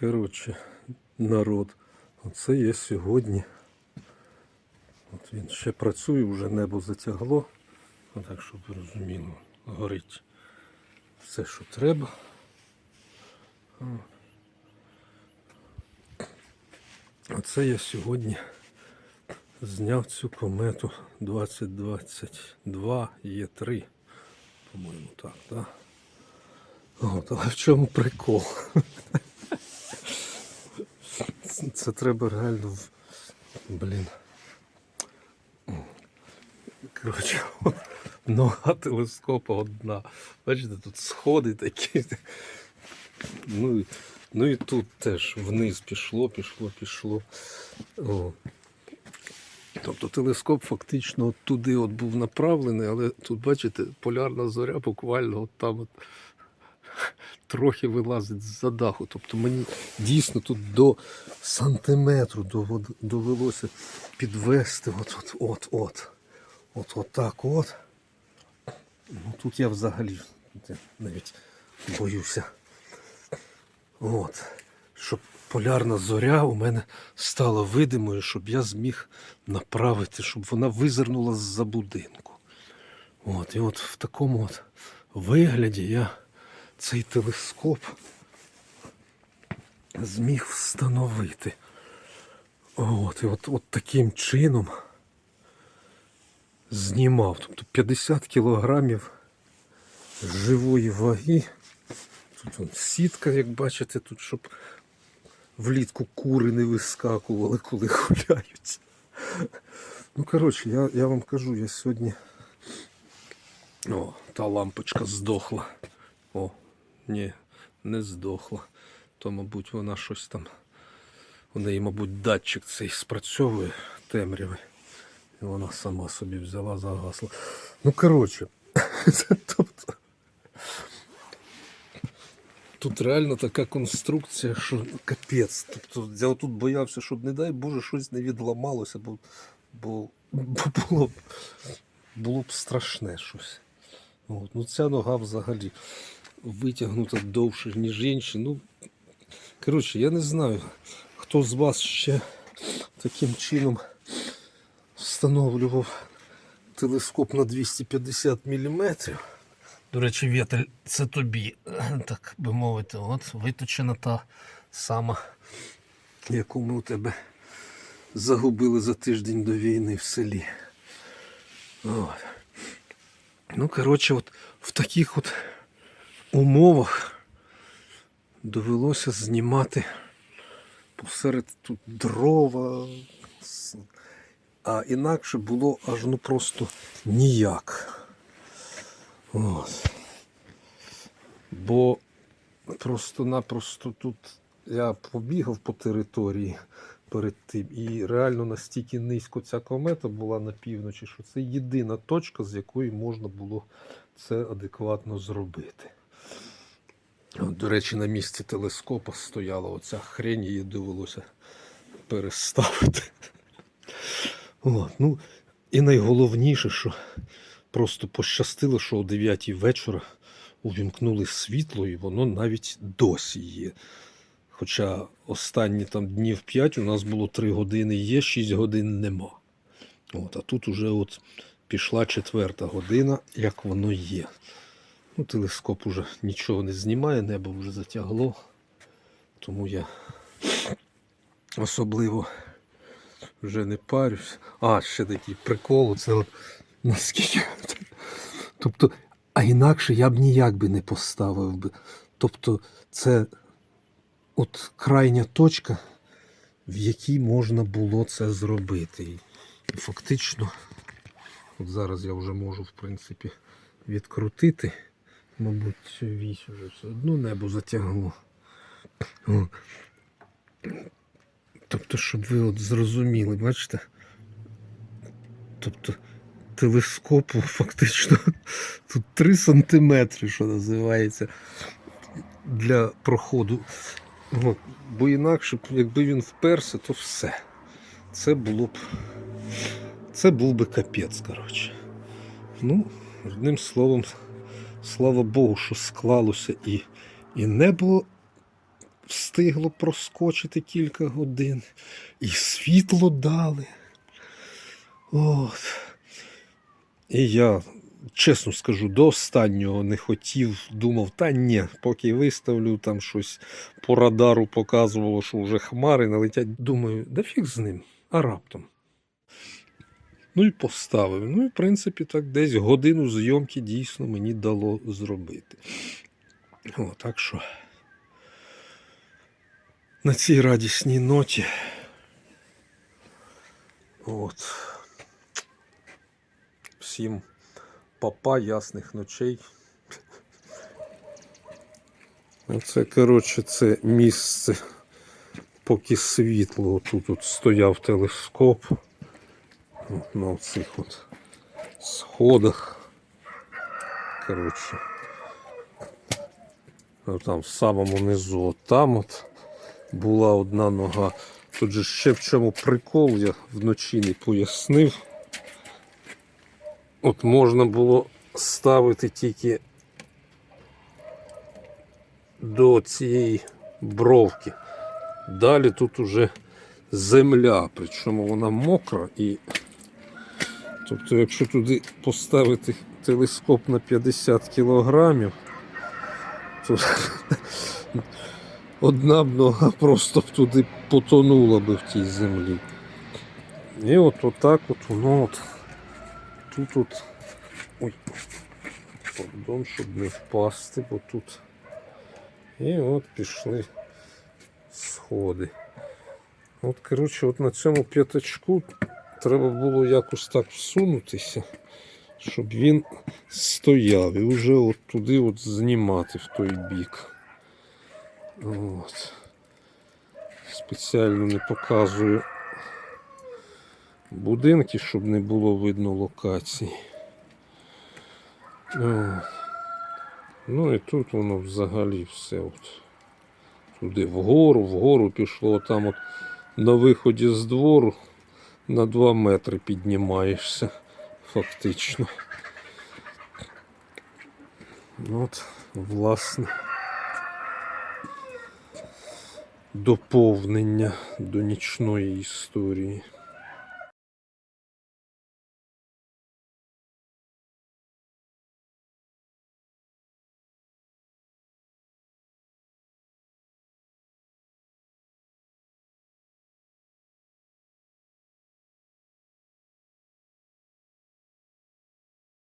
Коротше, народ. Оце є сьогодні. От він ще працює, вже небо затягло. Ну, Так, щоб ви розуміли, горить все, що треба. Оце я сьогодні зняв цю комету 2022 Є3. По-моєму, так, так. От, але в чому прикол? Це- треба реально. Блін. Коротше, нога телескопа одна. Бачите, тут сходи такі. Ну, ну і тут теж вниз пішло, пішло, пішло. О. Тобто телескоп фактично туди от був направлений, але тут, бачите, полярна зоря буквально от там от трохи вилазить з-за даху. Тобто мені дійсно тут до сантиметру довелося підвести от от от от. От от так от. Ну, тут я взагалі навіть боюся. От. Щоб полярна зоря у мене стала видимою, щоб я зміг направити, щоб вона визирнула з-за будинку. От, і от в такому от вигляді я цей телескоп зміг встановити. От, і от, от таким чином знімав. Тобто 50 кілограмів живої ваги. Тут вон сітка, як бачите, тут, щоб влітку кури не вискакували, коли гуляють. Ну, коротше, я, я вам кажу, я сьогодні. О, та лампочка здохла. Ні, не здохла. То, мабуть, вона щось там. У неї, мабуть, датчик цей спрацьовує темряви. І вона сама собі взяла, загасла. Ну, коротше, тобто. Тут реально така конструкція, що капець. Тобто я тут боявся, щоб, не дай Боже, щось не відламалося, бо, бо, бо було, б, було б страшне щось. От. Ну, ця нога взагалі витягнута довше, ніж інші. Ну, коротше, я не знаю, хто з вас ще таким чином встановлював телескоп на 250 мм. До речі, Вєтель, це тобі, так би мовити, от виточена та сама, яку ми у тебе загубили за тиждень до війни в селі. От. Ну, коротше, от в таких от умовах довелося знімати посеред тут дрова. А інакше було аж ну просто ніяк. От. Бо просто-напросто тут я побігав по території перед тим, і реально настільки низько ця комета була на півночі, що це єдина точка, з якої можна було це адекватно зробити. До речі, на місці телескопа стояла оця хрень, її довелося переставити. От, ну, і найголовніше, що просто пощастило, що о 9 вечора увімкнули світло, і воно навіть досі є. Хоча останні там днів 5 у нас було 3 години є, 6 годин нема. От, а тут уже от пішла четверта година, як воно є. Ну, телескоп уже нічого не знімає, небо вже затягло. Тому я особливо вже не парюсь. А, ще такий прикол, це от наскільки. Тобто, а інакше я б ніяк би не поставив би. Тобто, це от крайня точка, в якій можна було це зробити. І фактично, от зараз я вже можу, в принципі, відкрутити. Мабуть, вісь вже все одно небо затягло. Тобто, щоб ви от зрозуміли, бачите? Тобто телескопу фактично тут 3 сантиметри, що називається, для проходу. От. Бо інакше, якби він вперся, то все. Це було б. Це був би капець, коротше. Ну, одним словом, слава Богу, що склалося і, і небо встигло проскочити кілька годин, і світло дали. От. І я, чесно скажу, до останнього не хотів, думав, та ні, поки виставлю там щось по радару показувало, що вже хмари налетять. Думаю, да фіг з ним, а раптом. Ну і поставив. Ну і в принципі так десь годину зйомки дійсно мені дало зробити. О, так що на цій радісній ноті. От. Всім папа ясних ночей. Оце, коротше, це місце, поки світло. Тут от стояв телескоп. От на цих от сходах. Коротше. Ну, Там в самому низу, от там от була одна нога. Тут же ще в чому прикол, я вночі не пояснив. От можна було ставити тільки до цієї бровки. Далі тут уже земля, причому вона мокра і. Тобто, якщо туди поставити телескоп на 50 кілограмів, то одна б нога просто б туди потонула би в тій землі. І от отак от воно от тут от. Ой, пардон, щоб не впасти, бо тут. І от пішли сходи. От, коротше, от на цьому п'ятачку треба було якось так всунутися, щоб він стояв і вже от туди от знімати в той бік. От. Спеціально не показую будинки, щоб не було видно локацій. Ну і тут воно взагалі все от туди вгору, вгору пішло, там от на виході з двору на 2 метри піднімаєшся фактично. От, власне, доповнення до нічної історії.